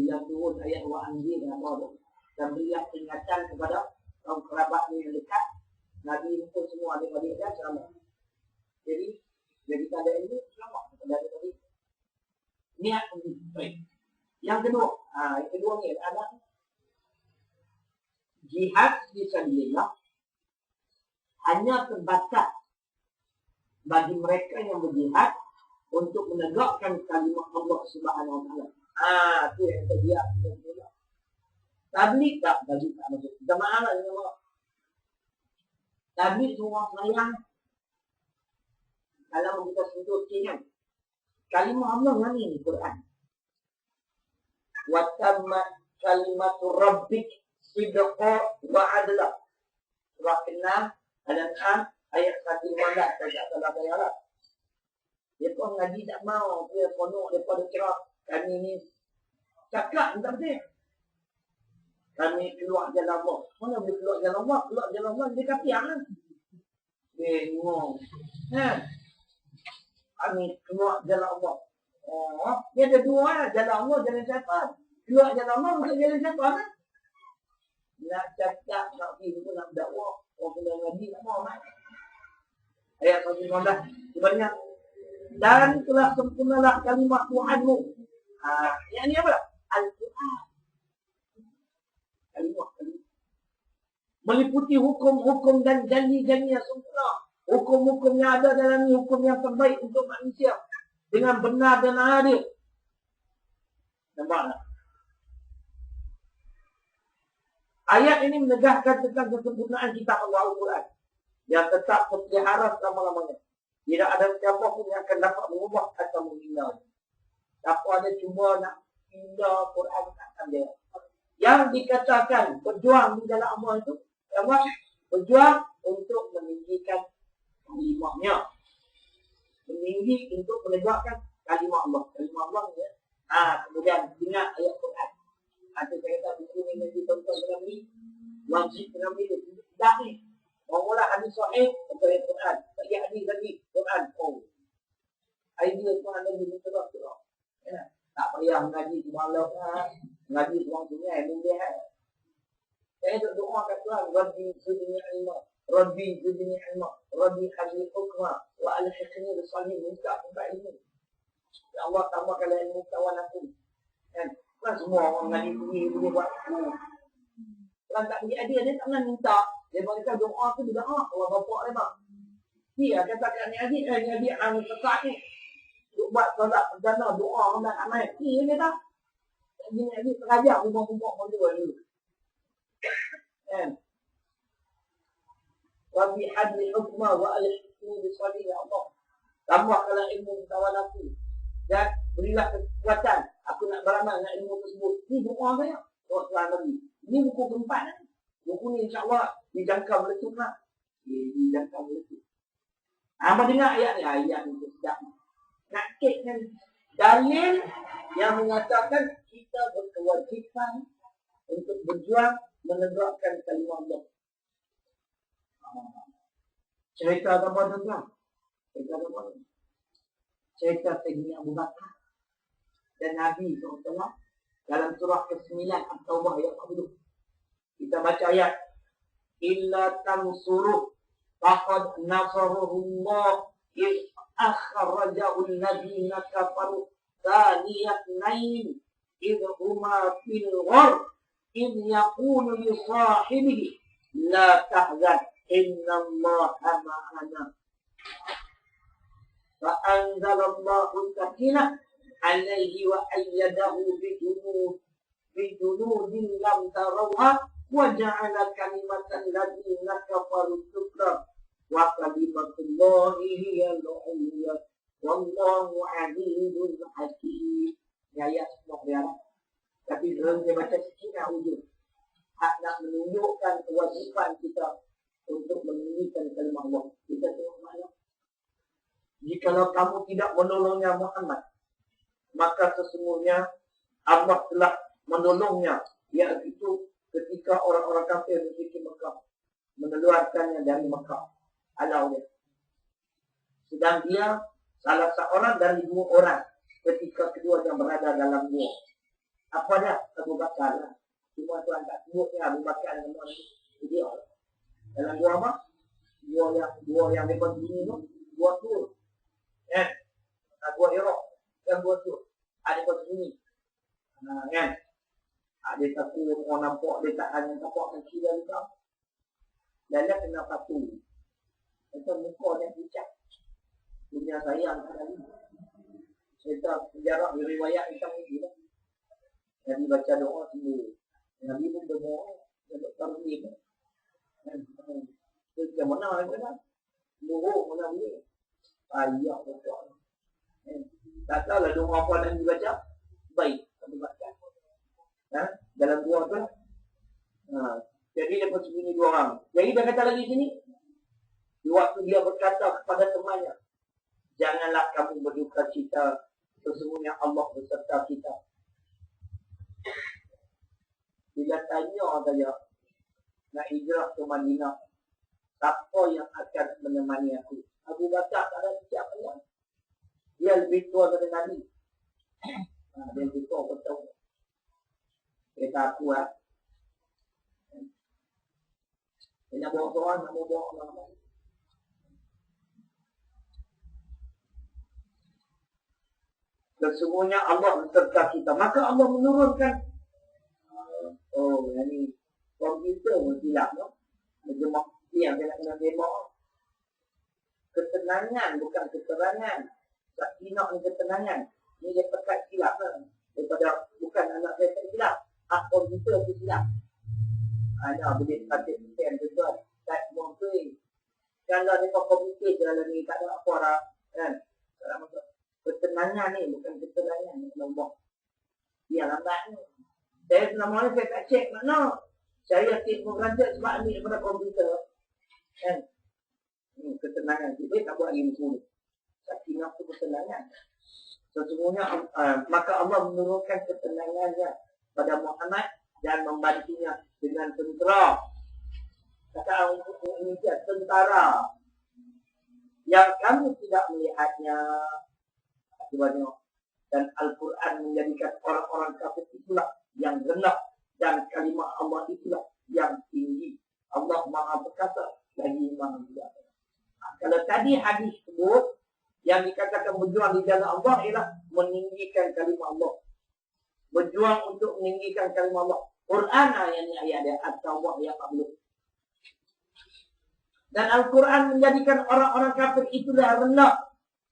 bila turun ayat wa anjir dan apa dan berilah peringatan kepada kaum kerabat yang dekat Nabi pun semua adik-adik dia selamat. Jadi jadi tak ada ilmu selamat. Kepada adik-adik niat ini. Baik. Yang kedua ha, yang kedua ni ada jihad di sabilillah hanya terbatas bagi mereka yang berjihad untuk menegakkan kalimat Allah Subhanahu Wa Taala. Ah, tu yang dia dia. Tablik tak bagi tak masuk. Jemaah lah yang Allah. Tablik semua sayang. Kalau kita sentuh kan. Kalimah Allah yang ini Quran. Wa tammat kalimatu rabbik sidqa wa adla. Surah ke-6 Al-An'am ayat 115 saya salah saya lah. Dia pun ngaji tak mau, dia ponok dia pada cerah. Kami ni cakap tak betul. Kami keluar jalan Allah. Mana boleh keluar jalan Allah? Keluar jalan Allah dia kata yang lah. Bengong. Ha? Kami keluar jalan Allah. Oh, dia ada dua lah. Jalan Allah, jalan syaitan. Keluar jalan Allah, bukan jalan syaitan lah. Nak cakap, nak pergi, nak berdakwah. Orang kena ngaji, tak mau lah. Ayat 115. Sebanyak dan telah sempurnalah kalimat Tuhanmu. Ha, yang ni apa? Al-Quran. Kalimat, kalimat. Meliputi hukum-hukum dan janji-janji yang sempurna. Hukum-hukum yang ada dalam ini hukum yang terbaik untuk manusia. Dengan benar dan adil. Nampak tak? Ayat ini menegahkan tentang kesempurnaan kitab Allah Al-Quran. Yang tetap pelihara selama-lamanya. Tidak ada siapa pun yang akan dapat mengubah ada cuma nak hina Quran akan dia. Yang dikatakan berjuang di dalam amal itu. Apa? Berjuang untuk meninggikan kalimahnya. Meninggi untuk menegakkan kalimah Allah. Kalimah Allah ya. Ha, kemudian ingat ayat Quran. Ada saya kata buku ni yang ditonton dengan ni. Wajib dengan ni. Tidak ni. Mula hadis sahih ayat Quran. Lagi hadis lagi Quran. Oh. Idea Quran lagi. Ya. Tak payah mengaji semalam kan. Mengaji semua sungai ni dia. Saya duk doa kat Tuhan. Rabbi zidni ilma. Rabbi zidni ilma. Rabbi hadis hukma. Wa al-hikni bisalih. Minta minta ilmu. Ya Allah tambahkan ilmu kawan aku. Kan? Kan semua orang mengaji bunyi bunyi buat. Orang tak pergi adil dia tak pernah minta. Dia berkata doa tu dia doa. Allah bapak dia bang. Dia katakan ni adik, eh, ni adik anu sesak ni. Buat solat perdana doa orang nak amal. Ni dia kata. Ni adik terajar rumah-rumah pun dia ni. Kan? Rabbi hadli hukma wa alihkmu bisalih ya Allah. Tambahkanlah ilmu kawan aku. Dan berilah kekuatan. Aku nak beramal dengan ilmu tersebut. Ni doa saya. Doa Tuhan Nabi. Ini buku keempat. Kan? Buku ni insyaAllah dijangka meletup lah. Dijangka meletup. Apa dengar ayat ni? Ayat ni sedap. Nak kek kan. Dalil yang mengatakan kita berkewajipan untuk berjuang menegakkan kalimah Allah. Cerita apa tuan? Cerita apa? Cerita Sayyidina Abu Bakar dan Nabi SAW dalam surah ke-9 At-Taubah ayat 40. Kita baca ayat illa tansuruh faqad iz أخرجه الذين كفروا ثاني اثنين إذ هما في الغر إذ يقول لصاحبه لا تحزن إن الله معنا. فأنزل الله السكينة عليه وأيده بجنود بجنود لم تروها وجعل كلمة الذين كفروا وكلمة الله هي العليا والله عزيز حكيم ya ya semua biara tapi dalam dia baca sekitar ujung hak nak menunjukkan kewajipan kita untuk menunjukkan kalimat Allah kita tengok mana jikalau kamu tidak menolongnya Muhammad maka sesungguhnya Allah telah menolongnya iaitu ketika orang-orang kafir memiliki Mekah mengeluarkannya dari Mekah halau dia sedang dia salah seorang dari dua orang ketika kedua yang berada dalam gua Apa dah? Abu Bakar lah. Cuma tuan tak sebut ni Abu Bakar dengan orang ni. Dia Dalam dua apa? Dua yang dua yang mereka sini tu. Dua tu. Kan? Dua Iraq. Dan dua tu. Ada kat sini. Ha, kan? Ada satu orang nampak dia tak hanya nampak kaki dia juga. Dan dia kena satu. Itu muka dia pucat. Punya sayang sekali. Cerita sejarah riwayat hitam ini lah. Nabi baca doa semua. Nabi pun berdoa. Dia tak tahu ni. Itu macam mana lah kan? Muruk mana boleh. Ayah betul. Tak tahu lah doa apa Nabi baca. Baik. Nabi baca. Ha? Dalam doa tu. Ha. Jadi dia pun sembunyi dua orang. Jadi dia kata lagi sini. Di waktu dia berkata kepada temannya. Janganlah kamu berduka cita. Sesungguhnya Allah beserta kita. Bila tanya saya nak hijrah ke Madinah, siapa yang akan menemani aku? Abu Bakar tak ada siapa yang. Dia lebih tua dari Nabi. Ha, dia lebih tua betul. Dia tak kuat. Dia nak bawa seorang, nak bawa orang. Sesungguhnya Allah beserta kita. Maka Allah menurunkan. Oh, ini komputer pun silap. No? Menjemak yang dia nak kena tembak. Ketenangan bukan keterangan. Tak kinak ni ketenangan. Ini dia pekat silap. No? Daripada bukan anak saya tak silap. Hak komputer tu silap. Ada boleh kata sistem tu tu. Tak tu. Kalau dia komputer jalan ni tak ada apa lah. Kan? Ketenangan ni bukan ketenangan ni nombor dia lambat ni. Saya selama ni saya tak cek mana. Saya tip mengajar sebab ambil daripada komputer. Kan? Hmm, ketenangan kita tak buat lagi musuh tapi nak tu ketenangan. Sesungguhnya uh, maka Allah menurunkan ketenangannya pada Muhammad dan membantunya dengan tentera. Kata ini dia tentara. Yang kamu tidak melihatnya banyak dan Al-Quran menjadikan orang-orang kafir itulah yang rendah dan kalimat Allah itulah yang tinggi. Allah Maha Perkasa lagi Maha. Nah, kalau tadi hadis sebut yang dikatakan berjuang di jalan Allah ialah meninggikan kalimat Allah. Berjuang untuk meninggikan kalimat Allah. Quran yang ini ayat dia At-Tawbah yang belum. Dan Al-Quran menjadikan orang-orang kafir itulah rendah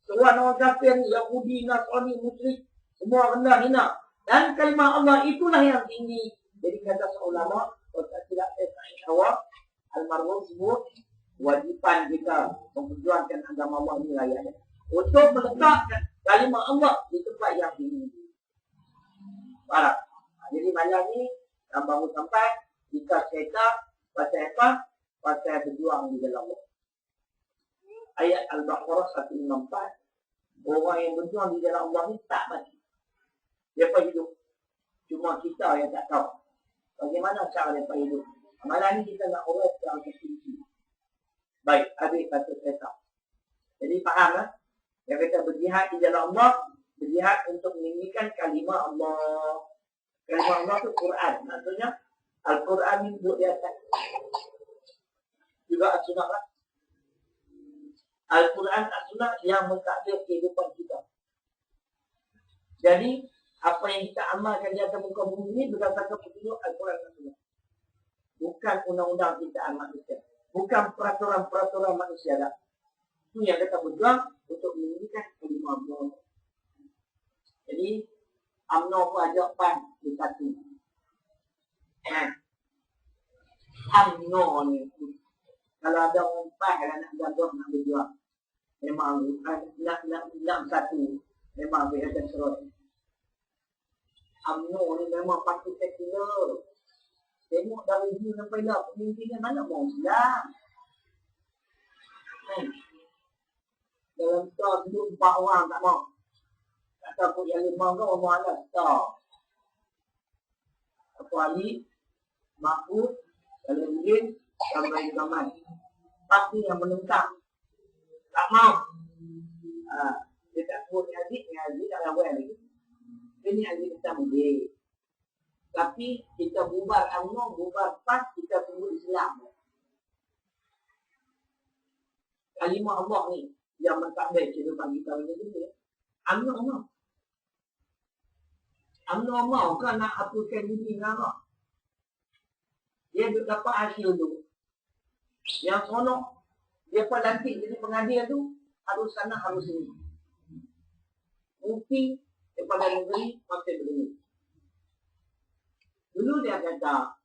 Tuhan orang kafir, Yahudi, Nasrani, Muslim, semua rendah hina. Dan kalimah Allah itulah yang tinggi. Jadi kata seulama, kalau tak tidak saya awak, Al-Marhum sebut, wajipan kita memperjuangkan agama Allah ini layak. Untuk meletakkan kalimah Allah di tempat yang tinggi. Barak. Jadi malam ni, yang baru sampai, kita cerita pasal apa? Pasal berjuang di dalam Allah ayat Al-Baqarah 164 orang yang berjuang di dalam Allah ni tak mati dia hidup. Cuma kita yang tak tahu. Bagaimana cara dia hidup? Malam ni kita nak urut yang terkunci baik habis kata saya jadi faham lah yang kita berjihad di dalam Allah berjihad untuk meninggikan kalimah Allah. Kalimah Allah tu Quran. Maksudnya Al-Quran ni duduk di atas. Juga Al-Sunnah lah Al-Quran dan Sunnah yang mentakdir kehidupan kita. Jadi, apa yang kita amalkan di atas muka bumi ini berdasarkan petunjuk Al-Quran dan Sunnah. Bukan undang-undang kita manusia. Bukan peraturan-peraturan manusia. Dah. Itu yang kita berjuang untuk meninggikan kelima Allah. Jadi, UMNO pun ajak PAN di satu. Eh. UMNO ni. Kalau ada orang PAN nak jaga nak berjuang memang nak nak nak satu memang dia akan serot. UMNO ni memang pasti sekular. Tengok dari dulu sampai lah pemimpinnya mana mau Islam. Hmm. Dalam star dulu empat orang tak mau. Tak tahu yang lima ke orang ada star. Apa Ali, Mahfud, Kalimuddin, Kamrai Zaman. Pasti yang menentang tak mau. Ha, dia tak ni Aziz, ni Aziz tak lawan lagi. Ini Aziz kita mudi. Tapi kita bubar UMNO, bubar PAS, kita tunggu Islam. Kalimah Allah ni yang mentadbir kehidupan kita ini juga. UMNO mau. UMNO mau kan nak hapuskan diri nama. Dia dapat hasil tu. Yang sonok, dia pun lantik jadi pengadil tu, harus sana, harus sini. Mungkin daripada negeri, masih begini. Dulu dia kata,